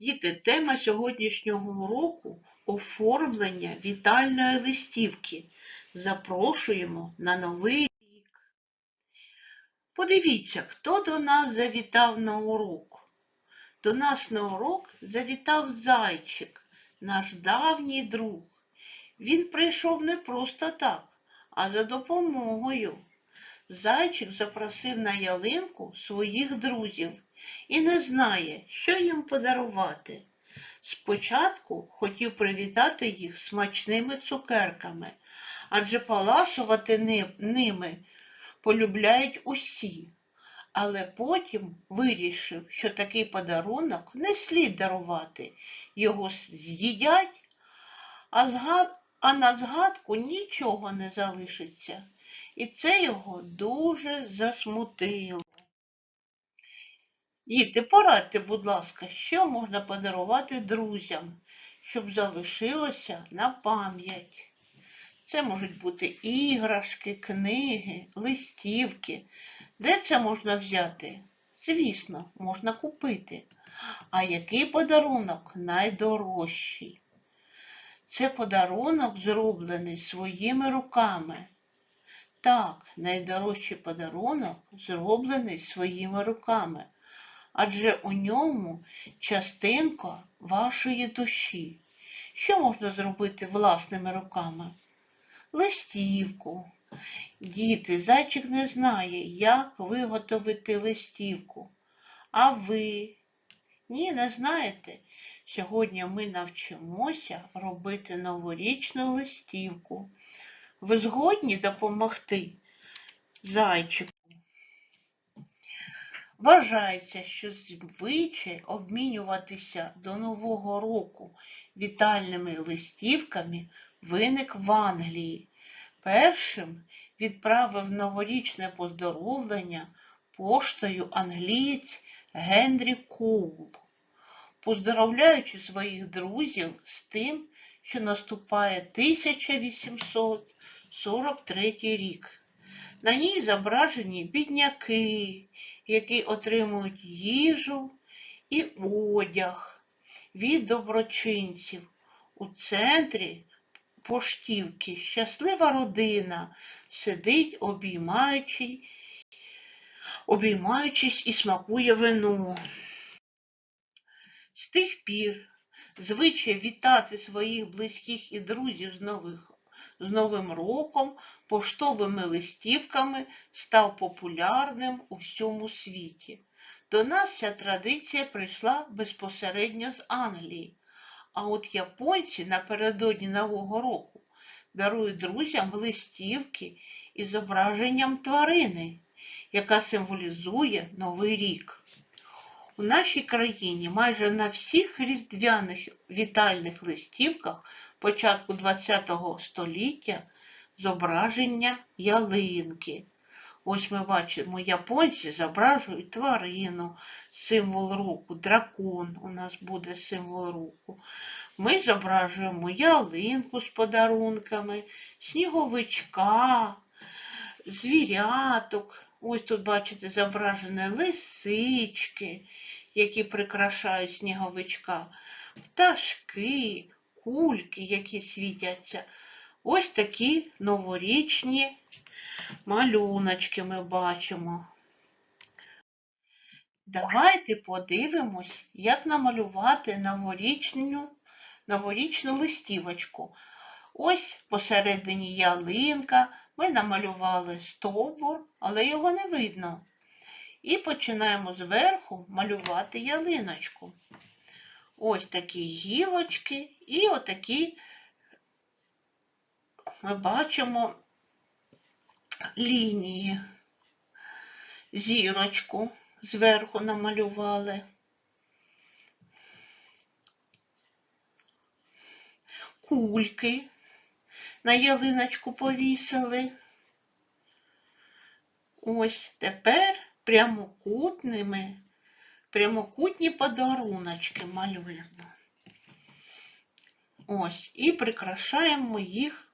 Діти, тема сьогоднішнього уроку оформлення вітальної листівки. Запрошуємо на новий рік. Подивіться, хто до нас завітав на урок. До нас на урок завітав зайчик, наш давній друг. Він прийшов не просто так, а за допомогою. Зайчик запросив на ялинку своїх друзів і не знає, що їм подарувати. Спочатку хотів привітати їх смачними цукерками, адже поласувати ни- ними полюбляють усі. Але потім вирішив, що такий подарунок не слід дарувати. Його з'їдять, а, згад... а на згадку нічого не залишиться. І це його дуже засмутило. Діти, порадьте, будь ласка, що можна подарувати друзям, щоб залишилося на пам'ять. Це можуть бути іграшки, книги, листівки. Де це можна взяти? Звісно, можна купити. А який подарунок найдорожчий? Це подарунок зроблений своїми руками. Так, найдорожчий подарунок зроблений своїми руками адже у ньому частинка вашої душі. Що можна зробити власними руками? Листівку. Діти, зайчик не знає, як виготовити листівку. А ви? Ні, не знаєте. Сьогодні ми навчимося робити новорічну листівку. Ви згодні допомогти зайчику? Вважається, що звичай обмінюватися до Нового року вітальними листівками виник в Англії. Першим відправив новорічне поздоровлення поштою англієць Генрі Коул, поздоровляючи своїх друзів з тим, що наступає 1843 рік. На ній зображені бідняки, які отримують їжу і одяг від доброчинців. У центрі поштівки щаслива родина сидить, обіймаючи, обіймаючись і смакує вино. З тих пір звичай вітати своїх близьких і друзів з, нових, з Новим роком поштовими листівками став популярним у всьому світі. До нас ця традиція прийшла безпосередньо з Англії, а от японці напередодні Нового року дарують друзям листівки із зображенням тварини, яка символізує Новий рік. У нашій країні майже на всіх різдвяних вітальних листівках початку ХХ століття зображення ялинки. Ось ми бачимо, японці зображують тварину, символ року, дракон у нас буде символ року. Ми зображуємо ялинку з подарунками, сніговичка, звіряток. Ось тут, бачите, зображені лисички, які прикрашають сніговичка, пташки, кульки, які світяться. Ось такі новорічні малюночки ми бачимо. Давайте подивимось, як намалювати новорічну, новорічну листівочку. Ось посередині ялинка, ми намалювали стовбур, але його не видно. І починаємо зверху малювати ялиночку. Ось такі гілочки і отакі ми бачимо лінії. Зірочку зверху намалювали. Кульки на ялиночку повісили. Ось тепер прямокутними, прямокутні подаруночки малюємо. Ось, і прикрашаємо їх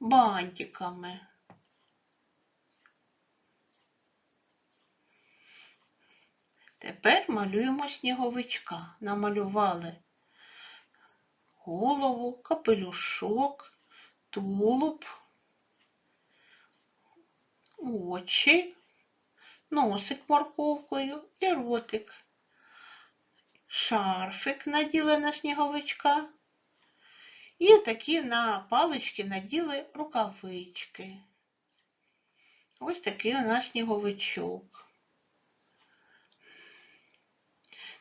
бантиками. Тепер малюємо сніговичка. Намалювали голову, капелюшок, тулуб, очі, носик морковкою і ротик. Шарфик наділи на сніговичка. І такі на палички наділи рукавички. Ось такий у нас сніговичок.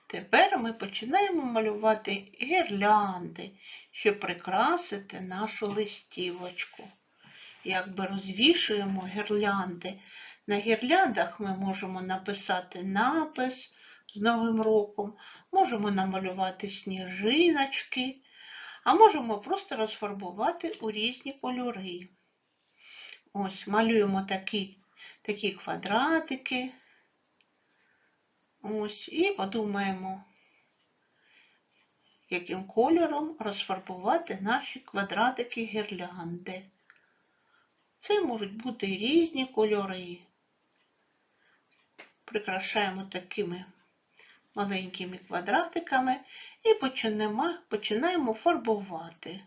Тепер ми починаємо малювати гірлянди, щоб прикрасити нашу листівочку. Якби розвішуємо гірлянди. На гірляндах ми можемо написати напис Новим роком, можемо намалювати сніжиночки, а можемо просто розфарбувати у різні кольори. Ось малюємо такі, такі квадратики. Ось, і подумаємо, яким кольором розфарбувати наші квадратики гірлянди. Це можуть бути різні кольори. Прикрашаємо такими маленькими квадратиками і починаємо, фарбувати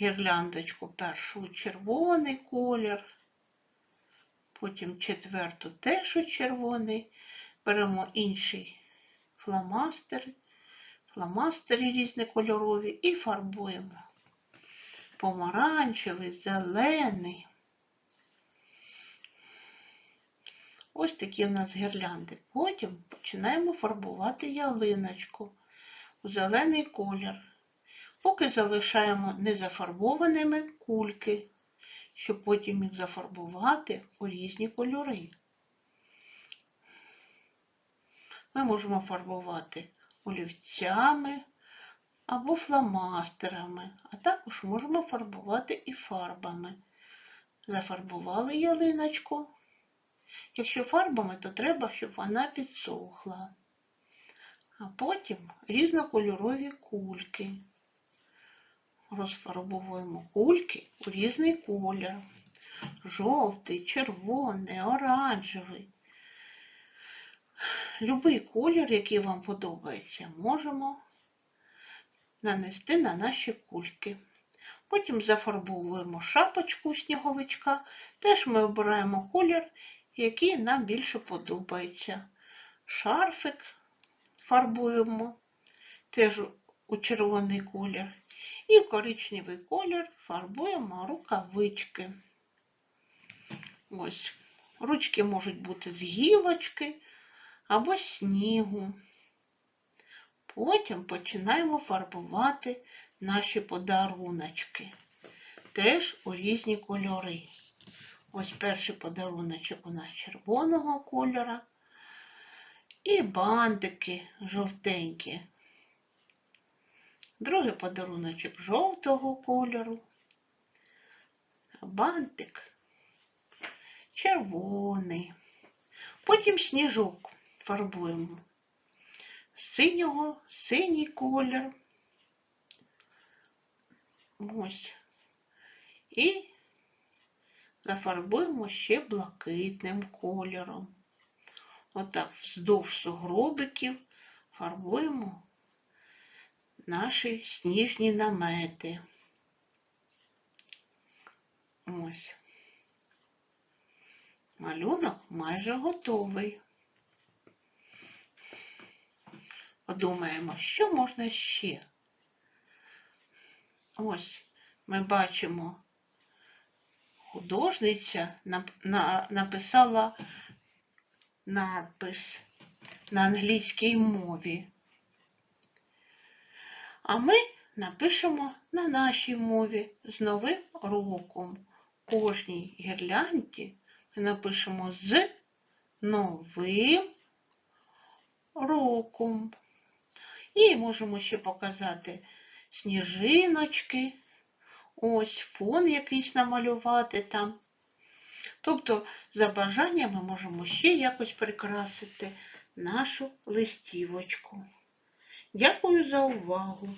гірляндочку першу у червоний колір, потім четверту теж у червоний. Беремо інший фломастер, фломастери різнокольорові і фарбуємо. Помаранчевий, зелений. Ось такі у нас гірлянди. Потім починаємо фарбувати ялиночку у зелений колір. Поки залишаємо незафарбованими кульки, щоб потім їх зафарбувати у різні кольори. Ми можемо фарбувати олівцями або фломастерами, а також можемо фарбувати і фарбами. Зафарбували ялиночку. Якщо фарбами, то треба, щоб вона підсохла. А потім різнокольорові кульки. Розфарбовуємо кульки у різний колір. Жовтий, червоний, оранжевий. Любий колір, який вам подобається, можемо нанести на наші кульки. Потім зафарбовуємо шапочку сніговичка. Теж ми обираємо колір, який нам більше подобається. Шарфик фарбуємо теж у червоний колір. І в коричневий колір фарбуємо рукавички. Ось. Ручки можуть бути з гілочки або снігу. Потім починаємо фарбувати наші подаруночки. Теж у різні кольори. Ось перший подаруночок у нас червоного кольора. І бантики жовтенькі. Другий подаруночок жовтого кольору. Бантик червоний. Потім сніжок фарбуємо. Синього синій колір. Ось. І зафарбуємо ще блакитним кольором. Отак вздовж сугробиків фарбуємо наші сніжні намети. Ось. Малюнок майже готовий. Подумаємо, що можна ще. Ось ми бачимо, художниця написала надпис на англійській мові. А ми напишемо на нашій мові з Новим роком. Кожній гірлянді напишемо з Новим роком. І можемо ще показати сніжиночки, ось фон якийсь намалювати там. Тобто, за бажанням ми можемо ще якось прикрасити нашу листівочку. Дякую за увагу!